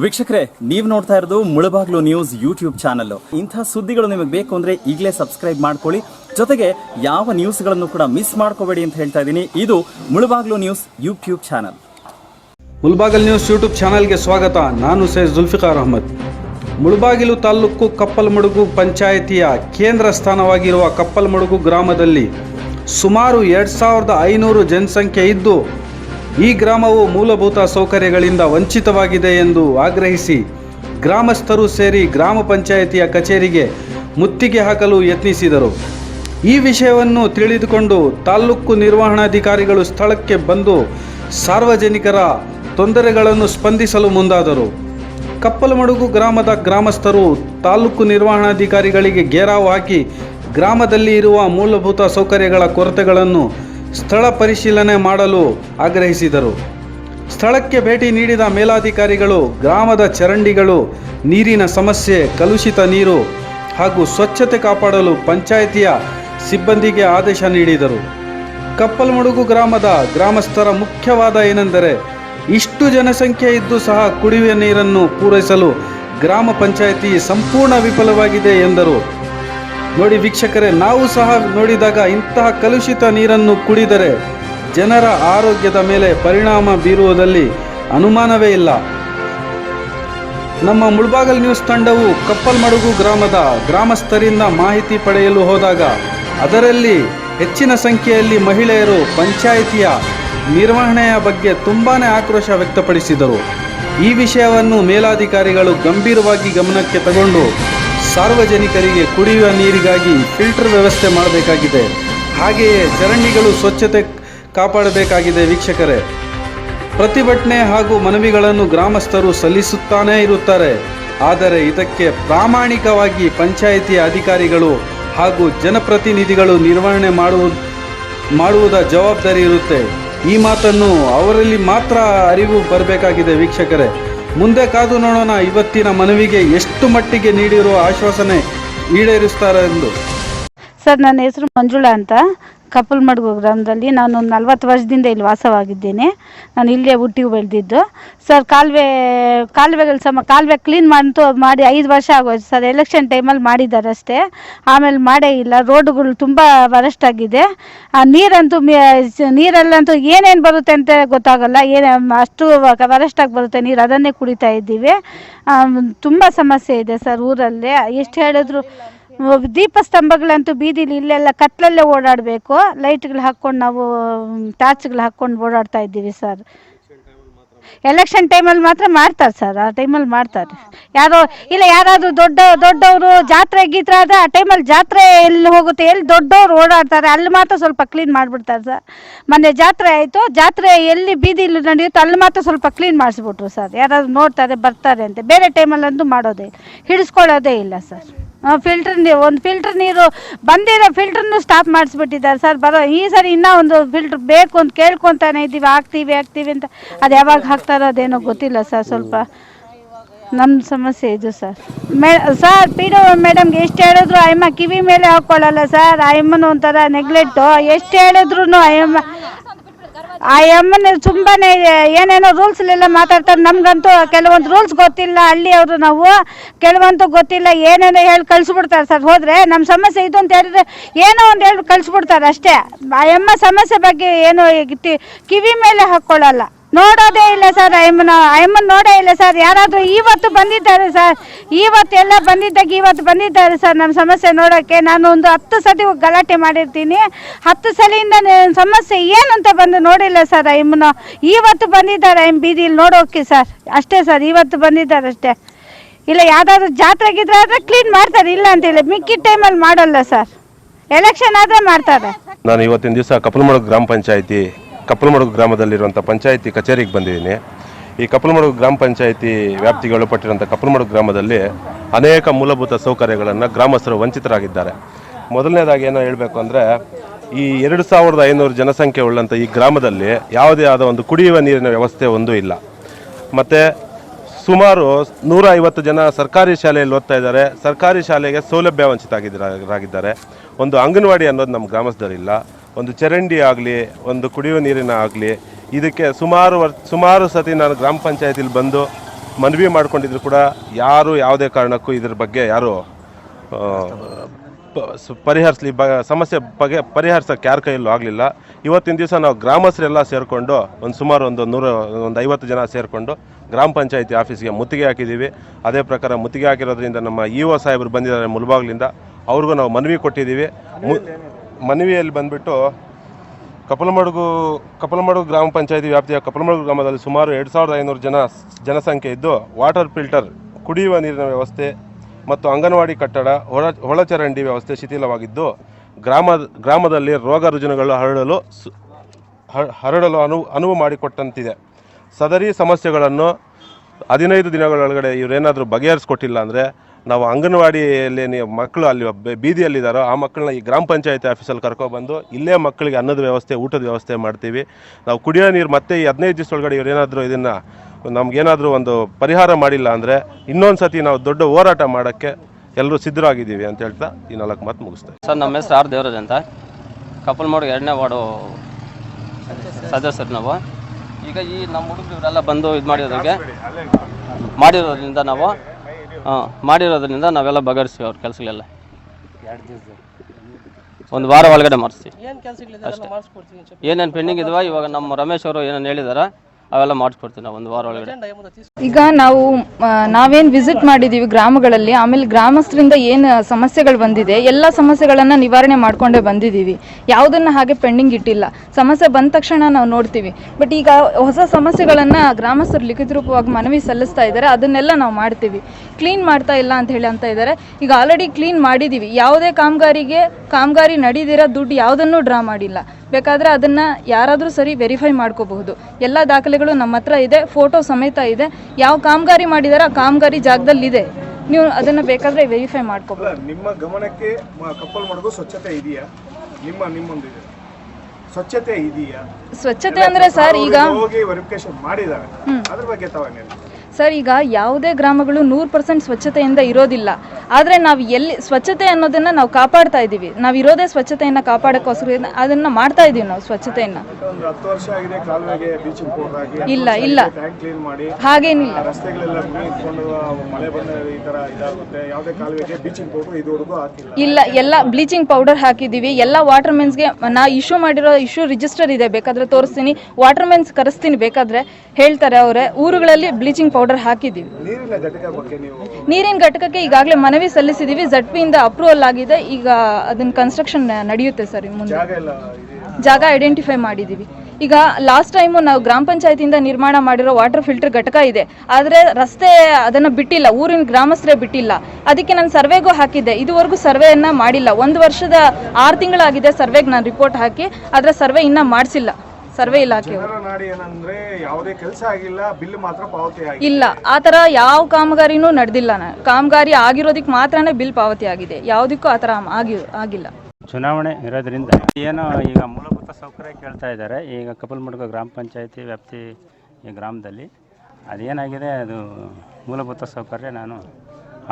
ವೀಕ್ಷಕರೇ, ನೀವು ನೋಡ್ತಾ ಇರೋದು ಮುಳಬಾಗ್ಲು ನ್ಯೂಸ್ ಯೂಟ್ಯೂಬ್ ಚಾನಲ್ ಇಂಥ ಸುದ್ದಿಗಳು ನಿಮಗೆ ಬೇಕು ಅಂದ್ರೆ ಈಗಲೇ ಸಬ್ಸ್ಕ್ರೈಬ್ ಮಾಡ್ಕೊಳ್ಳಿ. ಜೊತೆಗೆ ಯಾವ ನ್ಯೂಸ್ಗಳನ್ನು ಕೂಡ ಮಿಸ್ ಮಾಡ್ಕೋಬೇಡಿ ಅಂತ ಹೇಳ್ತಾ ಇದ್ದೀನಿ. ಇದು Mulbagal news YouTube channel. Mulbagal news YouTube ಚಾನಲ್ಗೆ ಸ್ವಾಗತ. ನಾನು ಸೇ ಜುಲ್ಫಿಕಾರ್ ಅಹಮದ್. ಮುಳಬಾಗಿಲು ತಾಲೂಕು ಕಪ್ಪಲ್ಮಡುಗು ಪಂಚಾಯಿತಿಯ ಕೇಂದ್ರ ಸ್ಥಾನವಾಗಿರುವ ಕಪ್ಪಲ್ಮಡುಗು ಗ್ರಾಮದಲ್ಲಿ ಸುಮಾರು ಎರಡು ಸಾವಿರದ ಐನೂರು ಜನಸಂಖ್ಯೆ ಇದ್ದು ಈ ಗ್ರಾಮವು ಮೂಲಭೂತ ಸೌಕರ್ಯಗಳಿಂದ ವಂಚಿತವಾಗಿದೆ ಎಂದು ಆಗ್ರಹಿಸಿ ಗ್ರಾಮಸ್ಥರು ಸೇರಿ ಗ್ರಾಮ ಪಂಚಾಯಿತಿಯ ಕಚೇರಿಗೆ ಮುತ್ತಿಗೆ ಹಾಕಲು ಯತ್ನಿಸಿದರು. ಈ ವಿಷಯವನ್ನು ತಿಳಿದುಕೊಂಡು ತಾಲೂಕು ನಿರ್ವಹಣಾಧಿಕಾರಿಗಳು ಸ್ಥಳಕ್ಕೆ ಬಂದು ಸಾರ್ವಜನಿಕರ ತೊಂದರೆಗಳನ್ನು ಸ್ಪಂದಿಸಲು ಮುಂದಾದರು. ಕಪ್ಪಲಮಡುಗು ಗ್ರಾಮದ ಗ್ರಾಮಸ್ಥರು ತಾಲೂಕು ನಿರ್ವಹಣಾಧಿಕಾರಿಗಳಿಗೆ ಘೇರಾವು ಹಾಕಿ ಗ್ರಾಮದಲ್ಲಿ ಇರುವ ಮೂಲಭೂತ ಸೌಕರ್ಯಗಳ ಕೊರತೆಗಳನ್ನು ಸ್ಥಳ ಪರಿಶೀಲನೆ ಮಾಡಲು ಆಗ್ರಹಿಸಿದರು. ಸ್ಥಳಕ್ಕೆ ಭೇಟಿ ನೀಡಿದ ಮೇಲಾಧಿಕಾರಿಗಳು, ಗ್ರಾಮದ ಚರಂಡಿಗಳು, ನೀರಿನ ಸಮಸ್ಯೆ, ಕಲುಷಿತ ನೀರು ಹಾಗೂ ಸ್ವಚ್ಛತೆ ಕಾಪಾಡಲು ಪಂಚಾಯಿತಿಯ ಸಿಬ್ಬಂದಿಗೆ ಆದೇಶ ನೀಡಿದರು. ಕಪ್ಪಲ್ಮುಡುಗು ಗ್ರಾಮದ ಗ್ರಾಮಸ್ಥರ ಮುಖ್ಯವಾದ ಏನೆಂದರೆ, ಇಷ್ಟು ಜನಸಂಖ್ಯೆ ಇದ್ದು ಸಹ ಕುಡಿಯುವ ನೀರನ್ನು ಪೂರೈಸಲು ಗ್ರಾಮ ಪಂಚಾಯಿತಿ ಸಂಪೂರ್ಣ ವಿಫಲವಾಗಿದೆ ಎಂದರು. ನೋಡಿ ವೀಕ್ಷಕರೇ, ನಾವು ಸಹ ನೋಡಿದಾಗ ಇಂತಹ ಕಲುಷಿತ ನೀರನ್ನು ಕುಡಿದರೆ ಜನರ ಆರೋಗ್ಯದ ಮೇಲೆ ಪರಿಣಾಮ ಬೀರುವುದಲ್ಲಿ ಅನುಮಾನವೇ ಇಲ್ಲ. ನಮ್ಮ ಮುಳ್ಬಾಗಲ್ ನ್ಯೂಸ್ ತಂಡವು ಕಪ್ಪಲ್ಮಡುಗು ಗ್ರಾಮದ ಗ್ರಾಮಸ್ಥರಿಂದ ಮಾಹಿತಿ ಪಡೆಯಲು ಹೋದಾಗ, ಅದರಲ್ಲಿ ಹೆಚ್ಚಿನ ಸಂಖ್ಯೆಯಲ್ಲಿ ಮಹಿಳೆಯರು ಪಂಚಾಯಿತಿಯ ನಿರ್ವಹಣೆಯ ಬಗ್ಗೆ ತುಂಬಾ ಆಕ್ರೋಶ ವ್ಯಕ್ತಪಡಿಸಿದರು. ಈ ವಿಷಯವನ್ನು ಮೇಲಾಧಿಕಾರಿಗಳು ಗಂಭೀರವಾಗಿ ಗಮನಕ್ಕೆ ತಗೊಂಡು ಸಾರ್ವಜನಿಕರಿಗೆ ಕುಡಿಯುವ ನೀರಿಗಾಗಿ ಫಿಲ್ಟರ್ ವ್ಯವಸ್ಥೆ ಮಾಡಬೇಕಾಗಿದೆ. ಹಾಗೆಯೇ ಚರಂಡಿಗಳು ಸ್ವಚ್ಛತೆ ಕಾಪಾಡಬೇಕಾಗಿದೆ ವೀಕ್ಷಕರೇ. ಪ್ರತಿಭಟನೆ ಹಾಗೂ ಮನವಿಗಳನ್ನು ಗ್ರಾಮಸ್ಥರು ಸಲ್ಲಿಸುತ್ತಾನೇ ಇರುತ್ತಾರೆ. ಆದರೆ ಇದಕ್ಕೆ ಪ್ರಾಮಾಣಿಕವಾಗಿ ಪಂಚಾಯಿತಿ ಅಧಿಕಾರಿಗಳು ಹಾಗೂ ಜನಪ್ರತಿನಿಧಿಗಳು ನಿರ್ವಹಣೆ ಮಾಡುವ, ಮಾಡುವುದ ಜವಾಬ್ದಾರಿ ಇರುತ್ತೆ. ಈ ಮಾತನ್ನು ಅವರಲ್ಲಿ ಮಾತ್ರ ಅರಿವು ಬರಬೇಕಾಗಿದೆ ವೀಕ್ಷಕರೇ. ಮುಂದೆ ಕಾದು ನೋಡೋಣ ಇವತ್ತಿನ ಮನವಿಗೆ ಎಷ್ಟು ಮಟ್ಟಿಗೆ ನೀಡಿರುವ ಆಶ್ವಾಸನೆ ಈಡೇರಿಸ್ತಾರೆ ಎಂದು. ಸರ್, ನನ್ನ ಹೆಸರು ಮಂಜುಳಾ ಅಂತ. ಕಪ್ಪಲ್ಮಡ್ಗು ಗ್ರಾಮದಲ್ಲಿ ನಾನು ಒಂದು ನಲ್ವತ್ತು ವರ್ಷದಿಂದ ಇಲ್ಲಿ ವಾಸವಾಗಿದ್ದೇನೆ. ನಾನು ಇಲ್ಲೇ ಹುಟ್ಟಿ ಬೆಳೆದಿದ್ದು. ಸರ್, ಕಾಲುವೆ, ಕಾಲುವೆಗಳು ಸಮ, ಕಾಲುವೆ ಕ್ಲೀನ್ ಮಾಡಂತೂ, ಮಾಡಿ ಐದು ವರ್ಷ ಆಗೋಯ್ತು ಸರ್. ಎಲೆಕ್ಷನ್ ಟೈಮಲ್ಲಿ ಮಾಡಿದ್ದಾರೆ ಅಷ್ಟೇ. ಆಮೇಲೆ ಮಾಡೇ ಇಲ್ಲ. ರೋಡುಗಳು ತುಂಬ ವರಸ್ಟ್ ಆಗಿದೆ. ಆ, ನೀರಂತೂ ನೀರಲ್ಲಂತೂ ಏನೇನು ಬರುತ್ತೆ ಅಂತ ಗೊತ್ತಾಗಲ್ಲ. ಏನು, ಅಷ್ಟು ವರಷ್ಟಾಗಿ ಬರುತ್ತೆ ನೀರು. ಅದನ್ನೇ ಕುಡಿತಾ ಇದ್ದೀವಿ. ತುಂಬ ಸಮಸ್ಯೆ ಇದೆ ಸರ್ ಊರಲ್ಲಿ. ಎಷ್ಟು ಹೇಳಿದ್ರು ದೀಪ ಸ್ತಂಭಗಳಂತೂ ಬೀದಿಲಿ ಇಲ್ಲೆಲ್ಲ ಕತ್ಲಲ್ಲೇ ಓಡಾಡಬೇಕು. ಲೈಟ್ಗಳು ಹಾಕ್ಕೊಂಡು ನಾವು ಟಾರ್ಚ್ಗಳು ಹಾಕ್ಕೊಂಡು ಓಡಾಡ್ತಾ ಇದ್ದೀವಿ ಸರ್. ಎಲೆಕ್ಷನ್ ಟೈಮಲ್ಲಿ ಮಾತ್ರ ಮಾಡ್ತಾರೆ ಸರ್, ಆ ಟೈಮಲ್ಲಿ ಮಾಡ್ತಾರೆ. ಯಾರೋ, ಇಲ್ಲ ಯಾರಾದರೂ ದೊಡ್ಡ, ದೊಡ್ಡವರು ಜಾತ್ರೆ ಗೀತ್ರೆ ಆದರೆ ಆ ಟೈಮಲ್ಲಿ ಜಾತ್ರೆ ಎಲ್ಲಿ ಹೋಗುತ್ತೆ, ಎಲ್ಲಿ ದೊಡ್ಡವರು ಓಡಾಡ್ತಾರೆ, ಅಲ್ಲಿ ಮಾತ್ರ ಸ್ವಲ್ಪ ಕ್ಲೀನ್ ಮಾಡಿಬಿಡ್ತಾರೆ ಸರ್. ಮೊನ್ನೆ ಜಾತ್ರೆ ಆಯಿತು, ಜಾತ್ರೆ ಎಲ್ಲಿ ಬೀದಿಲಿ ನಡೆಯುತ್ತೋ ಅಲ್ಲಿ ಮಾತ್ರ ಸ್ವಲ್ಪ ಕ್ಲೀನ್ ಮಾಡಿಸ್ಬಿಟ್ರು ಸರ್. ಯಾರಾದರೂ ನೋಡ್ತಾರೆ, ಬರ್ತಾರೆ ಅಂತ. ಬೇರೆ ಟೈಮಲ್ಲಂತೂ ಮಾಡೋದೇ ಇಲ್ಲ, ಹಿಡಿಸ್ಕೊಳ್ಳೋದೇ ಇಲ್ಲ ಸರ್. ಫಿಲ್ಟರ್ ನೀರು ಒಂದು ಫಿಲ್ಟರ್ ನೀರು, ಬಂದಿರೋ ಫಿಲ್ಟರ್ನು ಸ್ಟಾಪ್ ಮಾಡಿಸ್ಬಿಟ್ಟಿದ್ದಾರೆ ಸರ್. ಬರೋ, ಈ ಸರಿ ಇನ್ನೂ ಒಂದು ಫಿಲ್ಟರ್ ಬೇಕು ಅಂತ ಕೇಳ್ಕೊತಾನೆ ಇದ್ದೀವಿ, ಹಾಕ್ತೀವಿ ಹಾಕ್ತೀವಿ ಅಂತ. ಅದು ಯಾವಾಗ ಹಾಕ್ತಾರೋ ಅದೇನೋ ಗೊತ್ತಿಲ್ಲ ಸರ್ ಸ್ವಲ್ಪ. ನಮ್ಮ ಸಮಸ್ಯೆ ಇದು sir. May, sir P D ಮೇಡಮ್ಗೆ ಎಷ್ಟು ಹೇಳಿದ್ರು ಅಯ್ಯಮ್ಮ ಕಿವಿ ಮೇಲೆ ಹಾಕ್ಕೊಳ್ಳಲ್ಲ ಸರ್. ಅಯ್ಯಮ್ಮನ ಒಂಥರ ನೆಗ್ಲೆಕ್ಟು ಎಷ್ಟು ಹೇಳಿದ್ರು ಅಯ್ಯಮ್ಮ ಆ ಎಮ್ಮನ ತುಂಬಾನೇ ಏನೇನೋ ರೂಲ್ಸ್ ಎಲ್ಲ ಮಾತಾಡ್ತಾರೆ. ನಮ್ಗಂತೂ ಕೆಲವೊಂದು ರೂಲ್ಸ್ ಗೊತ್ತಿಲ್ಲ. ಹಳ್ಳಿಯವರು ನಾವು. ಕೆಲವಂತೂ ಗೊತ್ತಿಲ್ಲ. ಏನೇನೋ ಹೇಳಿ ಕಳಿಸ್ಬಿಡ್ತಾರೆ ಸರ್. ಹೋದ್ರೆ ನಮ್ಮ ಸಮಸ್ಯೆ ಇದು ಅಂತ ಹೇಳಿದ್ರೆ ಏನೋ ಒಂದು ಹೇಳಿ ಕಳಿಸ್ಬಿಡ್ತಾರೆ ಅಷ್ಟೇ. ಆ ಎಮ್ಮ ಸಮಸ್ಯೆ ಬಗ್ಗೆ ಏನೋ ಕಿವಿ ಮೇಲೆ ಹಾಕ್ಕೊಳ್ಳಲ್ಲ ನೋಡೋದೇ ಇಲ್ಲ ಸರ್, ಅಯ್ಯಮ್ಮನ ಅಯ್ಯಮ್ಮನ ನೋಡೇ ಇಲ್ಲ ಸರ್. ಯಾರಾದರೂ ಇವತ್ತು ಬಂದಿದ್ದಾರೆ ಸರ್ ಇವತ್ತು ಎಲ್ಲ ಬಂದಿದ್ದಾಗ ಇವತ್ತು ಬಂದಿದ್ದಾರೆ ಸರ್ ನಮ್ಮ ಸಮಸ್ಯೆ ನೋಡೋಕ್ಕೆ. ನಾನು ಒಂದು ಹತ್ತು ಸತಿ ಗಲಾಟೆ ಮಾಡಿರ್ತೀನಿ. ಹತ್ತು ಸಲಿಯಿಂದ ಸಮಸ್ಯೆ ಏನು ಅಂತ ಬಂದು ನೋಡಿಲ್ಲ ಸರ್ ಅಯ್ಯಮ್ಮನ. ಇವತ್ತು ಬಂದಿದ್ದಾರೆ ಅಯ್ಯಮ್ಮ ಬೀದಿಲಿ ನೋಡೋಕೆ ಸರ್. ಅಷ್ಟೇ ಸರ್ ಇವತ್ತು ಬಂದಿದ್ದಾರೆ ಅಷ್ಟೇ. ಇಲ್ಲ, ಯಾವ್ದಾದ್ರು ಜಾತ್ರೆ ಗಿದ್ರೆ ಆದರೆ ಕ್ಲೀನ್ ಮಾಡ್ತಾರೆ, ಇಲ್ಲ ಅಂತಿಲ್ಲ ಮಿಕ್ಕಿದ ಟೈಮಲ್ಲಿ ಮಾಡಲ್ಲ ಸರ್. ಎಲೆಕ್ಷನ್ ಆದರೆ ಮಾಡ್ತಾರೆ. ನಾನು ಇವತ್ತಿನ ದಿವಸ ಕಪಲ್ಮಡ ಗ್ರಾಮ ಪಂಚಾಯಿತಿ ಕಪ್ಪಲಮಡುಗು ಗ್ರಾಮದಲ್ಲಿರುವಂಥ ಪಂಚಾಯಿತಿ ಕಚೇರಿಗೆ ಬಂದಿದ್ದೀನಿ. ಈ ಕಪ್ಪಲಮಡುಗು ಗ್ರಾಮ ಪಂಚಾಯಿತಿ ವ್ಯಾಪ್ತಿಗೆ ಒಳಪಟ್ಟಿರುವಂಥ ಕಪ್ಪಲಮಡುಗು ಗ್ರಾಮದಲ್ಲಿ ಅನೇಕ ಮೂಲಭೂತ ಸೌಕರ್ಯಗಳನ್ನು ಗ್ರಾಮಸ್ಥರು ವಂಚಿತರಾಗಿದ್ದಾರೆ. ಮೊದಲನೇದಾಗಿ ಏನೋ ಹೇಳಬೇಕು ಅಂದರೆ, ಈ ಎರಡು ಸಾವಿರದ ಐನೂರು ಜನಸಂಖ್ಯೆ ಉಳ್ಳಂಥ ಈ ಗ್ರಾಮದಲ್ಲಿ ಯಾವುದೇ ಆದ ಒಂದು ಕುಡಿಯುವ ನೀರಿನ ವ್ಯವಸ್ಥೆ ಒಂದೂ ಇಲ್ಲ. ಮತ್ತು ಸುಮಾರು ನೂರ ಐವತ್ತು ಜನ ಸರ್ಕಾರಿ ಶಾಲೆಯಲ್ಲಿ ಓದ್ತಾ ಇದ್ದಾರೆ. ಸರ್ಕಾರಿ ಶಾಲೆಗೆ ಸೌಲಭ್ಯ ವಂಚಿತ ಆಗಿದ್ದಾರೆ ಒಂದು ಅಂಗನವಾಡಿ ಅನ್ನೋದು ನಮ್ಮ ಗ್ರಾಮಸ್ಥರಿಲ್ಲ. ಒಂದು ಚರಂಡಿ ಆಗಲಿ, ಒಂದು ಕುಡಿಯುವ ನೀರಿನ ಆಗಲಿ, ಇದಕ್ಕೆ ಸುಮಾರು ವರ್, ಸುಮಾರು ಸತಿ ನಾನು ಗ್ರಾಮ ಪಂಚಾಯತಿಲಿ ಬಂದು ಮನವಿ ಮಾಡಿಕೊಂಡಿದ್ರು ಕೂಡ ಯಾರು ಯಾವುದೇ ಕಾರಣಕ್ಕೂ ಇದ್ರ ಬಗ್ಗೆ ಯಾರು ಪರಿಹರಿಸಲಿ ಬ, ಸಮಸ್ಯೆ ಬಗೆ ಪರಿಹರಿಸೋಕ್ಕೆ ಯಾರ ಕೈಯಲ್ಲೂ ಆಗಲಿಲ್ಲ. ಇವತ್ತಿನ ದಿವಸ ನಾವು ಗ್ರಾಮಸ್ಥರೆಲ್ಲ ಸೇರಿಕೊಂಡು ಒಂದು ಸುಮಾರು ಒಂದು ನೂರ, ಒಂದು ಐವತ್ತು ಜನ ಸೇರಿಕೊಂಡು ಗ್ರಾಮ ಪಂಚಾಯತಿ ಆಫೀಸ್ಗೆ ಮುತ್ತಿಗೆ ಹಾಕಿದ್ದೀವಿ. ಅದೇ ಪ್ರಕಾರ ಮುತ್ತಿಗೆ ಹಾಕಿರೋದ್ರಿಂದ ನಮ್ಮ ಇ ಒ ಸಾಹೇಬರು ಬಂದಿದ್ದಾರೆ ಮುಲ್ಬಾಗ್ಲಿಂದ. ಅವ್ರಿಗೂ ನಾವು ಮನವಿ ಕೊಟ್ಟಿದ್ದೀವಿ. ಮು- ಮನವಿಯಲ್ಲಿ ಬಂದುಬಿಟ್ಟು ಕಪಲಮಡುಗು ಕಪಲಮಡುಗು ಗ್ರಾಮ ಪಂಚಾಯತಿ ವ್ಯಾಪ್ತಿಯ ಕಪಲಮಡುಗು ಗ್ರಾಮದಲ್ಲಿ ಸುಮಾರು ಎರಡು ಸಾವಿರದ ಐನೂರು ಜನ ಜನಸಂಖ್ಯೆ ಇದ್ದು ವಾಟರ್ ಫಿಲ್ಟರ್ ಕುಡಿಯುವ ನೀರಿನ ವ್ಯವಸ್ಥೆ ಮತ್ತು ಅಂಗನವಾಡಿ ಕಟ್ಟಡ ಒಳ ಒಳಚರಂಡಿ ವ್ಯವಸ್ಥೆ ಶಿಥಿಲವಾಗಿದ್ದು, ಗ್ರಾಮ, ಗ್ರಾಮದಲ್ಲಿ ರೋಗ ರುಜಿನಗಳು ಹರಡಲು ಹರಡಲು ಅನುವು ಅನುವು ಮಾಡಿಕೊಟ್ಟಂತಿದೆ. ಸದರಿ ಸಮಸ್ಯೆಗಳನ್ನು ಹದಿನೈದು ದಿನಗಳೊಳಗಡೆ ಇವರೇನಾದರೂ ಬಗೆಹರಿಸ್ಕೊಟ್ಟಿಲ್ಲ ಅಂದರೆ ನಾವು ಅಂಗನವಾಡಿಯಲ್ಲಿ ನೀವು ಮಕ್ಕಳು ಅಲ್ಲಿ ಬೀದಿಯಲ್ಲಿದ್ದಾರೋ, ಆ ಮಕ್ಕಳನ್ನ ಈ ಗ್ರಾಮ ಪಂಚಾಯತಿ ಆಫೀಸಲ್ಲಿ ಕರ್ಕೊಬಂದು ಇಲ್ಲೇ ಮಕ್ಕಳಿಗೆ ಅನ್ನದ ವ್ಯವಸ್ಥೆ, ಊಟದ ವ್ಯವಸ್ಥೆ ಮಾಡ್ತೀವಿ. ನಾವು ಕುಡಿಯೋ ನೀರು ಮತ್ತೆ ಈ ಹದಿನೈದು ದಿವಸದೊಳಗಡೆ ಇವರೇನಾದರೂ ಇದನ್ನು ನಮಗೇನಾದರೂ ಒಂದು ಪರಿಹಾರ ಮಾಡಿಲ್ಲ ಅಂದರೆ ಇನ್ನೊಂದು ಸತಿ ನಾವು ದೊಡ್ಡ ಹೋರಾಟ ಮಾಡೋಕ್ಕೆ ಎಲ್ಲರೂ ಸಿದ್ಧರಾಗಿದ್ದೀವಿ ಅಂತ ಹೇಳ್ತಾ ಈ ನಾಲ್ಕು ಮಾತು ಮುಗಿಸ್ತೇವೆ ಸರ್, ನಮ್ಮ ಹೆಸರು ಆರ್ ದೇವರಾಜ್ ಅಂತ. ಕಪಲ್ ಮೋಡ್ ಎರಡನೇ ವಾರ್ಡು ಸದಸ್ಯರು ನಾವು. ಈಗ ಈ ನಮ್ಮ ಹುಡುಗರು ಇವರೆಲ್ಲ ಬಂದು ಇದು ಮಾಡಿರೋದಕ್ಕೆ ಮಾಡಿರೋದ್ರಿಂದ ನಾವು ಹಾಂ ಮಾಡಿರೋದ್ರಿಂದ ನಾವೆಲ್ಲ ಬಗೆಹರಿಸ್ತೀವಿ ಅವ್ರ ಕೆಲಸಗಳೆಲ್ಲ. ಒಂದು ವಾರ ಒಳಗಡೆ ಮಾಡಿಸ್ತೀವಿ ಅಷ್ಟೇ. ಏನೇನು ಪೆಂಡಿಂಗ್ ಇದಾವ? ಇವಾಗ ನಮ್ಮ ರಮೇಶ್ ಅವರು ಏನೇನು ಹೇಳಿದಾರ? ಅವೆಲ್ಲ ಮಾಡಿಸ್ಕೊಡ್ತೀವಿ ನಾವು ಒಂದು ವಾರ ಒಳಗಡೆ. ಈಗ ನಾವು ನಾವೇನು ನಾವೇನ್ ವಿಸಿಟ್ ಮಾಡಿದೀವಿ ಗ್ರಾಮಗಳಲ್ಲಿ ಆಮೇಲೆ ಗ್ರಾಮಸ್ಥರಿಂದ ಏನು ಸಮಸ್ಯೆಗಳು ಬಂದಿದೆ ಎಲ್ಲ ಸಮಸ್ಯೆಗಳನ್ನು ನಿವಾರಣೆ ಮಾಡ್ಕೊಂಡೇ ಬಂದಿದ್ದೀವಿ ಯಾವುದನ್ನ ಹಾಗೆ ಪೆಂಡಿಂಗ್ ಇಟ್ಟಿಲ್ಲ. ಸಮಸ್ಯೆ ಬಂದ ತಕ್ಷಣ ನಾವು ನೋಡ್ತೀವಿ. ಬಟ್ ಈಗ ಹೊಸ ಸಮಸ್ಯೆಗಳನ್ನು ಗ್ರಾಮಸ್ಥರು ಲಿಖಿತ ರೂಪವಾಗಿ ಮನವಿ ಸಲ್ಲಿಸ್ತಾ ಇದ್ದಾರೆ ಅದನ್ನೆಲ್ಲ ನಾವು ಮಾಡ್ತೀವಿ. ಕ್ಲೀನ್ ಮಾಡ್ತಾ ಇಲ್ಲ ಅಂತ ಹೇಳಿ ಅಂತ ಇದ್ದಾರೆ. ಈಗ ಆಲ್ರೆಡಿ ಕ್ಲೀನ್ ಮಾಡಿದೀವಿ. ಯಾವುದೇ ಕಾಮಗಾರಿಗೆ ಕಾಮಗಾರಿ ನಡೀದಿರೋ ದುಡ್ಡು ಯಾವುದನ್ನು ಡ್ರಾ ಮಾಡಿಲ್ಲ. ಬೇಕಾದ್ರೆ ಅದನ್ನು ಯಾರಾದರೂ ಸರಿ ವೆರಿಫೈ ಮಾಡ್ಕೋಬಹುದು. ಎಲ್ಲ ದಾಖಲೆಗಳು ನಮ್ಮ ಹತ್ರ ಇದೆ ಫೋಟೋ ಸಮೇತ ಇದೆ. ಯಾವ ಕಾಮಗಾರಿ ಮಾಡಿದಾರೆ ಆ ಕಾಮಗಾರಿ ಜಾಗದಲ್ಲಿದೆ ನೀವು ಅದನ್ನು ಬೇಕಾದರೆ ವೆರಿಫೈ ಮಾಡ್ಕೋಬಹುದು. ನಿಮ್ಮ ಗಮನಕ್ಕೆ ಕಪ್ಪಲ್ ಮಾಡೋದು ಸ್ವಚ್ಛತೆ ಇದೆಯಾ? ನಿಮ್ಮ ನಿಮ್ಮೊಂದಿದೆ ಸ್ವಚ್ಛತೆ ಇದೆಯಾ? ಸ್ವಚ್ಛತೆ ಅಂದ್ರೆ ಸರ್ ಈಗ ಹೋಗಿ ವೆರಿಫಿಕೇಶನ್ ಮಾಡಿದ್ದಾರೆ. ಅದ್ರ ಬಗ್ಗೆ ತಾವೇನು ಸರ್ ಈಗ ಯಾವುದೇ ಗ್ರಾಮಗಳು ನೂರು ಪರ್ಸೆಂಟ್ ಸ್ವಚ್ಛತೆಯಿಂದ ಇರೋದಿಲ್ಲ. ಆದರೆ ನಾವು ಎಲ್ಲಿ ಸ್ವಚ್ಛತೆ ಅನ್ನೋದನ್ನು ನಾವು ಕಾಪಾಡ್ತಾ ಇದ್ದೀವಿ. ನಾವು ಇರೋದೇ ಸ್ವಚ್ಛತೆಯನ್ನು ಕಾಪಾಡೋಕ್ಕೋಸ್ಕರ ಅದನ್ನು ಮಾಡ್ತಾ ಇದ್ದೀವಿ ನಾವು ಸ್ವಚ್ಛತೆಯನ್ನು. ಇಲ್ಲ ಇಲ್ಲ. ಹಾಗೇನಿಲ್ಲ. ಇಲ್ಲ ಎಲ್ಲ ಬ್ಲೀಚಿಂಗ್ ಪೌಡರ್ ಹಾಕಿದ್ದೀವಿ. ಎಲ್ಲ ವಾಟರ್ ಮೆನ್ಸ್ಗೆ ನಾ ಇಶ್ಯೂ ಮಾಡಿರೋ ಇಶ್ಯೂ ರಿಜಿಸ್ಟರ್ ಇದೆ. ಬೇಕಾದ್ರೆ ತೋರಿಸ್ತೀನಿ. ವಾಟರ್ ಮೆನ್ಸ್ ಕರೆಸ್ತೀನಿ. ಬೇಕಾದ್ರೆ ಹೇಳ್ತಾರೆ ಅವರೇ. ಊರುಗಳಲ್ಲಿ ಬ್ಲೀಚಿಂಗ್ ಪೌಡರ್ ಹಾಕಿದ್ದೀವಿ. ನೀರಿನ ಘಟಕಕ್ಕೆ ಈಗಾಗಲೇ ಮನವಿ ಸಲ್ಲಿಸಿದ್ದೀವಿ ಜಡ್ಪಿಯಿಂದ ಅಪ್ರೂವಲ್ ಆಗಿದೆ. ಈಗ ಅದನ್ನ ಕನ್ಸ್ಟ್ರಕ್ಷನ್ ನಡೆಯುತ್ತೆ ಸರ್ ಮುಂದೆ. ಜಾಗ ಐಡೆಂಟಿಫೈ ಮಾಡಿದ್ದೀವಿ ಈಗ ಲಾಸ್ಟ್ ಟೈಮು ನಾವು ಗ್ರಾಮ ಪಂಚಾಯತಿಯಿಂದ ನಿರ್ಮಾಣ ಮಾಡಿರೋ ವಾಟರ್ ಫಿಲ್ಟರ್ ಘಟಕ ಇದೆ. ಆದರೆ ರಸ್ತೆ ಅದನ್ನು ಬಿಟ್ಟಿಲ್ಲ ಊರಿನ ಗ್ರಾಮಸ್ಥರೇ ಬಿಟ್ಟಿಲ್ಲ. ಅದಕ್ಕೆ ನಾನು ಸರ್ವೆಗೂ ಹಾಕಿದ್ದೆ. ಇದುವರೆಗೂ ಸರ್ವೆಯನ್ನು ಮಾಡಿಲ್ಲ. ಒಂದು ವರ್ಷದ ಆರು ತಿಂಗಳಾಗಿದೆ ಸರ್ವೆಗೆ ನಾನು ರಿಪೋರ್ಟ್ ಹಾಕಿ. ಆದರೆ ಸರ್ವೆ ಇನ್ನೂ ಮಾಡಿಸಿಲ್ಲ. ಸರ್ವೆ ಇಲಾಖೆಯವರು ನಾಡಿ ಏನಂದ್ರೆ ಯಾವುದೇ ಕೆಲಸ ಆಗಿಲ್ಲ ಬಿಲ್ ಮಾತ್ರ ಪಾವತಿ ಆಗಿದೆ. ಇಲ್ಲ ಆ ಥರ ಯಾವ ಕಾಮಗಾರಿನೂ ನಡೆದಿಲ್ಲ. ಕಾಮಗಾರಿ ಆಗಿರೋದಕ್ಕೆ ಮಾತ್ರನೇ ಬಿಲ್ ಪಾವತಿ ಆಗಿದೆ. ಯಾವುದಕ್ಕೂ ಆ ಥರ ಆಗಿ ಆಗಿಲ್ಲ. ಚುನಾವಣೆ ಇರೋದ್ರಿಂದ ಏನೋ ಈಗ ಮೂಲಭೂತ ಸೌಕರ್ಯ ಕೇಳ್ತಾ ಇದ್ದಾರೆ. ಈಗ ಕಪಲ್ಮಡ್ಗ ಗ್ರಾಮ ಪಂಚಾಯತಿ ವ್ಯಾಪ್ತಿ ಈ ಗ್ರಾಮದಲ್ಲಿ ಅದೇನಾಗಿದೆ ಅದು ಮೂಲಭೂತ ಸೌಕರ್ಯ ನಾನು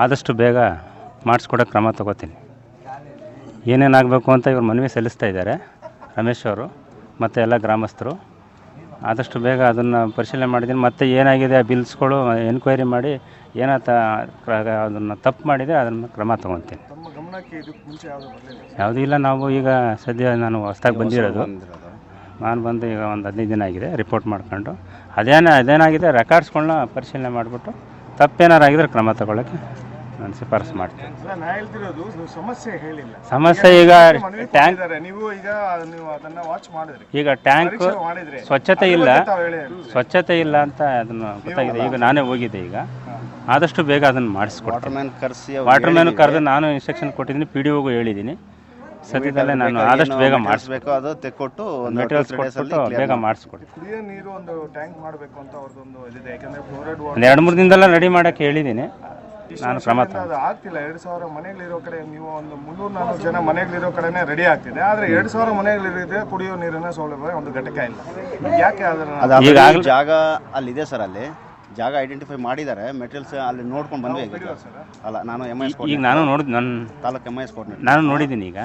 ಆದಷ್ಟು ಬೇಗ ಮಾಡಿಸ್ಕೊಡೋ ಕ್ರಮ ತಗೋತೀನಿ. ಏನೇನಾಗಬೇಕು ಅಂತ ಇವರು ಮನವಿ ಸಲ್ಲಿಸ್ತಾ ಇದ್ದಾರೆ ರಮೇಶ್ ಅವರು. ಮತ್ತು ಎಲ್ಲ ಗ್ರಾಮಸ್ಥರು. ಆದಷ್ಟು ಬೇಗ ಅದನ್ನು ಪರಿಶೀಲನೆ ಮಾಡಿದ್ದೀನಿ. ಮತ್ತು ಏನಾಗಿದೆ ಆ ಬಿಲ್ಸ್ಗಳು ಎನ್ಕ್ವೈರಿ ಮಾಡಿ ಏನಾತ ಅದನ್ನು ತಪ್ಪು ಮಾಡಿದೆ ಅದನ್ನು ಕ್ರಮ ತೊಗೊತೀನಿ ಯಾವುದೂ ಇಲ್ಲ ನಾವು ಈಗ ಸದ್ಯ ನಾನು ಹೊಸ್ದಾಗಿ ಬಂದಿರೋದು. ನಾನು ಬಂದು ಈಗ ಒಂದು ಹದಿನೈದು ದಿನ ಆಗಿದೆ ರಿಪೋರ್ಟ್ ಮಾಡ್ಕೊಂಡು. ಅದೇನ ಅದೇನಾಗಿದೆ ರೆಕಾರ್ಡ್ಸ್ಗಳನ್ನ ಪರಿಶೀಲನೆ ಮಾಡಿಬಿಟ್ಟು ತಪ್ಪೇನಾರಾಗಿದ್ರೆ ಕ್ರಮ ತಗೊಳ್ಳೋಕ್ಕೆ ನಾನು ಶಿಫಾರಸು ನಾ ಹೇಳ್ತಿರೋದು ನೀವು ಸಮಸ್ಯೆ ಹೇಳಿಲ್ಲ. ಸಮಸ್ಯೆ ಈಗ ಮನವಿ ಟ್ಯಾಂಕ್ ಕೊಟ್ಟಿದ್ದಾರೆ. ನೀವು ಈಗ ನೀವು ಅದನ್ನ ವಾಚ್ ಮಾಡಿದ್ರಿ. ಈಗ ಟ್ಯಾಂಕ್ ಪರೀಕ್ಷೆ ಮಾಡಿದ್ರಿ. ಸ್ವಚ್ಛತೆ ಇಲ್ಲ. ತಾವು ಹೇಳಿ ಸ್ವಚ್ಛತೆ ಇಲ್ಲ ಅಂತ ಅದನ್ನು ಗೊತ್ತಾಗಿದೆ. ಈಗ ನಾನೇ ಹೋಗಿದ್ದೆ ಈಗ. ಆದಷ್ಟು ಬೇಗ ಅದನ್ನು ಮಾಡಿಸ್ಕೊಡ್ತೀನಿ. ವಾಟರ್ ಮ್ಯಾನ್ ಕರೆದು ನಾನು ಇನ್ಸ್ಟ್ರಕ್ಷನ್ ಕೊಟ್ಟಿದ್ದೀನಿ ಪಿ ಡಿ ಒಗೂ ಹೇಳಿದ್ದೀನಿ ಸದ್ಯದಲ್ಲೇ ನಾನು ಆದಷ್ಟು ಬೇಗ ಮಾಡಿಸ್ಬೇಕು ಅದು ತೆಕ್ಕೊಟ್ಟು ಮೆಟೀರಿಯಲ್ಸ್ ಕೊಟ್ಬಿಟ್ಟು ಬೇಗ ಮಾಡಿಸ್ಕೊಡ್ತೀನಿ ಕುಡಿಯೋ ನೀರು ಒಂದು ಟ್ಯಾಂಕ್ ಮಾಡಬೇಕು ಅಂತ ಅವ್ರದ್ದೊಂದು ಇದಿದೆ. ಯಾಕಂದ್ರೆ ಫ್ಲೋರೈಡ್ ಒಂದು ಎರಡು ಮೂರು ದಿನದಲ್ಲ ರೆಡಿ ಮಾಡೋಕ್ಕೆ ಹೇಳಿದ್ದೀನಿ ನಾನು ಕ್ರಮ ಅದು ಆಗ್ತಿಲ್ಲ. ಎರಡು ಸಾವಿರ ಮನೆಗಳಿರೋ ಕಡೆ ನೀವು ಒಂದು ಮುನ್ನೂರು ನಾಲ್ಕು ಜನ ಮನೆಗಳಿರೋ ಕಡೆನೇ ರೆಡಿ ಆಗ್ತಿದೆ. ಆದ್ರೆ ಎರಡು ಸಾವಿರ ಮನೆಗಳಿದೆ ಕುಡಿಯೋ ನೀರಿನ ಸೌಲಭ್ಯ ಒಂದು ಘಟಕ ಇಲ್ಲ. ಯಾಕೆ ಅದರ ಜಾಗ ಅಲ್ಲಿದೆ ಸರ್ ಅಲ್ಲಿ. ಜಾಗ ಐಡೆಂಟಿಫೈ ಮಾಡಿದ್ದಾರೆ. ಮೆಟೀರಿಯಲ್ಸ್ ಅಲ್ಲಿ ನೋಡ್ಕೊಂಡು ಬಂದ್ವಿ. ಅಲ್ಲ ನಾನು ಎಂ ಎಸ್ ಈಗ ನಾನು ನೋಡಿದ್ ನನ್ನ ತಾಲೂಕು ಎಂ ಎಸ್ ನಾನು ನೋಡಿದ್ದೀನಿ ಈಗ.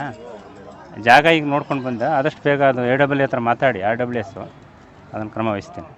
ಜಾಗ ಈಗ ನೋಡ್ಕೊಂಡು ಬಂದ ಆದಷ್ಟು ಬೇಗ ಅದು ಎ ಡಬ್ಲ್ಯೂ ಹತ್ರ ಮಾತಾಡಿ ಆರ್ ಡಬ್ಲ್ಯೂ ಎಸ್ಸು ಅದನ್ನು ಕ್ರಮ ವಹಿಸ್ತೀನಿ.